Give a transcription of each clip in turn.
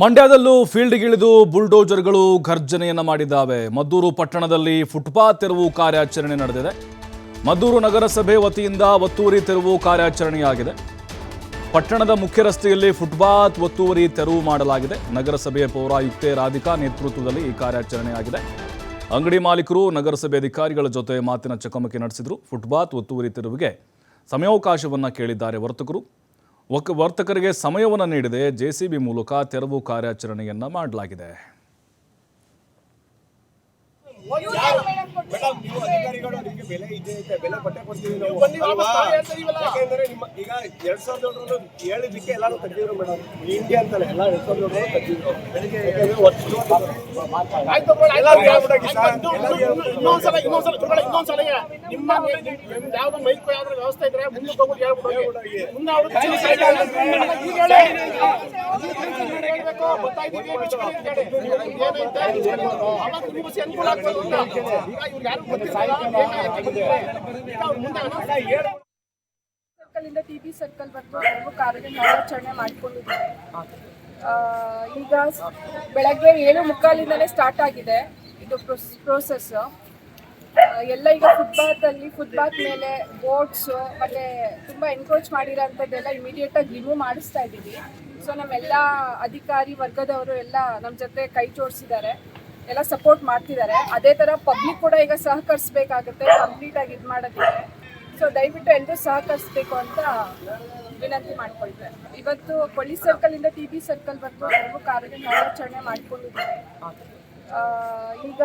ಮಂಡ್ಯದಲ್ಲೂ ಫೀಲ್ಡ್ಗಿಳಿದು ಬುಲ್ಡೋಜರ್ಗಳು ಘರ್ಜನೆಯನ್ನು ಮಾಡಿದ್ದಾವೆ. ಮದ್ದೂರು ಪಟ್ಟಣದಲ್ಲಿ ಫುಟ್ಪಾತ್ ತೆರವು ಕಾರ್ಯಾಚರಣೆ ನಡೆದಿದೆ. ಮದ್ದೂರು ನಗರಸಭೆ ವತಿಯಿಂದ ಒತ್ತುವರಿ ತೆರವು ಕಾರ್ಯಾಚರಣೆಯಾಗಿದೆ. ಪಟ್ಟಣದ ಮುಖ್ಯ ರಸ್ತೆಯಲ್ಲಿ ಫುಟ್ಪಾತ್ ಒತ್ತುವರಿ ತೆರವು ಮಾಡಲಾಗಿದೆ. ನಗರಸಭೆಯ ಪೌರಾಯುಕ್ತೆ ರಾಧಿಕಾ ನೇತೃತ್ವದಲ್ಲಿ ಈ ಕಾರ್ಯಾಚರಣೆಯಾಗಿದೆ. ಅಂಗಡಿ ಮಾಲೀಕರು, ನಗರಸಭೆ ಅಧಿಕಾರಿಗಳ ಜೊತೆ ಮಾತಿನ ಚಕಮಕಿ ನಡೆಸಿದರು. ಫುಟ್ಪಾತ್ ಒತ್ತುವರಿ ತೆರವಿಗೆ ಸಮಯಾವಕಾಶವನ್ನು ಕೇಳಿದ್ದಾರೆ ವರ್ತಕರು. ವರ್ತಕರಿಗೆ ಸಮಯವನ್ನು ನೀಡದೆ ಜೆಸಿಬಿ ಮೂಲಕ ತೆರವು ಕಾರ್ಯಾಚರಣೆಯನ್ನ ಮಾಡಲಾಗಿದೆ ಮೇಡಮ್ ನೀವು ಅಧಿಕಾರಿಗಳು ನಿಮ್ಗೆ ಬೆಲೆ ಇದೆ ಇದೆ ಬೆಲೆ ಕೊಟ್ಟೆ ಕೊಡ್ತೀವಿ ನಾವು ಅಂತ. ಯಾಕೆಂದ್ರೆ ನಿಮ್ಮ ಈಗ ಎರಡ್ ಸಾವಿರದ ಏಳರಲ್ಲೂ ಹೇಳಿದ್ದಕ್ಕೆ ಎಲ್ಲರೂ ತೆಗೆದಿದ್ರು ಮೇಡಮ್. ಇಂಡಿಯಾ ಅಂತಲ್ಲ ಎಲ್ಲ ಎರಡ್ ಸಾವಿರದ ಏಳರಲ್ಲೂ ತೆಗೆದಿದ್ರು ಇನ್ನೊಂದ್ಸಲಗೆ ನಿಮ್ಮ ಯಾವ್ದು ಮೈಕ್ ಯಾವ್ದಾದ್ರು ವ್ಯವಸ್ಥೆ ಇದ್ರೆ ಮುಂದೆ ಹೋಗ್ಬಿಟ್ಟು ಹೇಳ್ಬಿಟ್ಟು ಹೋಗಿ. ಮುಂದೆ ಅವ್ರು ಈಗ ಹೇಳಿ. ಹೇಳ್ಬೇಕು, ಬರ್ತಾ ಇದೀವಿ, ಬಿಚ್ಕೊಳ್ಳಿ ಅಂತ ಹೇಳಿ. ಏನೈತೆ, ಅವಾಗ ನಿಮ್ಗೆ ಅನುಕೂಲ ಆಗ್ತದೆ ಅಂತ. ಈಗ ಇವ್ರು ಯಾರು ಗೊತ್ತಿಲ್ಲ. ಈಗ ಅವ್ರು ಮುಂದೆ announce ಹೇಳಿ. ಸರ್ಕಲ್ ಇಂದ ಟಿ ಬಿ ಸರ್ಕಲ್ ವರೆಗೂ ಕಾರ್ಯ ಕಾರ್ಯಾಚರಣೆ ಮಾಡಿಕೊಂಡಿದ್ದೀವಿ ಈಗ ಬೆಳಗ್ಗೆ ಏಳು ಮುಕ್ಕಾಲಿಂದಲೇ ಸ್ಟಾರ್ಟ್ ಆಗಿದೆ ಇದು ಪ್ರೋಸೆಸ್ ಎಲ್ಲ ಈಗ ಫುಟ್ಪಾತ್ ಅಲ್ಲಿ ಫುಟ್ಪಾತ್ ಮೇಲೆ ಬೋಟ್ಸ್ ಮತ್ತೆ ತುಂಬಾ ಎನ್ಕ್ರೋಚ್ ಮಾಡಿರೋಂಥದ್ದೆಲ್ಲ ಇಮಿಡಿಯೇಟ್ ಆಗಿ ರಿಮೂವ್ ಮಾಡಿಸ್ತಾ ಇದ್ದೀವಿ. ಸೊ ನಮ್ಮೆಲ್ಲ ಅಧಿಕಾರಿ ವರ್ಗದವರು ಎಲ್ಲ ನಮ್ಮ ಜೊತೆ ಕೈ ಜೋಡಿಸಿದ್ದಾರೆ. ಎಲ್ಲ ಸಪೋರ್ಟ್ ಮಾಡ್ತಿದ್ದಾರೆ. ಅದೇ ಥರ ಪಬ್ಲಿಕ್ ಕೂಡ ಈಗ ಸಹಕರಿಸ್ಬೇಕಾಗುತ್ತೆ. ಕಂಪ್ಲೀಟ್ ಆಗಿ ಇದು ಮಾಡೋದಿದೆ ಸೊ ದಯವಿಟ್ಟು ಎಲ್ಲರೂ ಸಹಕರಿಸಬೇಕು ಅಂತ ವಿನಂತಿ ಮಾಡ್ಕೊಳ್ತೇವೆ ಇವತ್ತು ಕೊಳ್ಳಿ ಸರ್ಕಲ್ ಇಂದ ಟಿ ಬಿ ಸರ್ಕಲ್ ವರೆಗೂ ಕಾರ್ಯಾಚರಣೆ ಮಾಡ್ಕೊಂಡಿದ್ದೀವಿ. ಆ, ಈಗ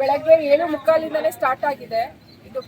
ಬೆಳಗ್ಗೆ ಏಳು ಮುಕ್ಕಾಲಿಂದಲೇ ಸ್ಟಾರ್ಟ್ ಆಗಿದೆ. ಇದು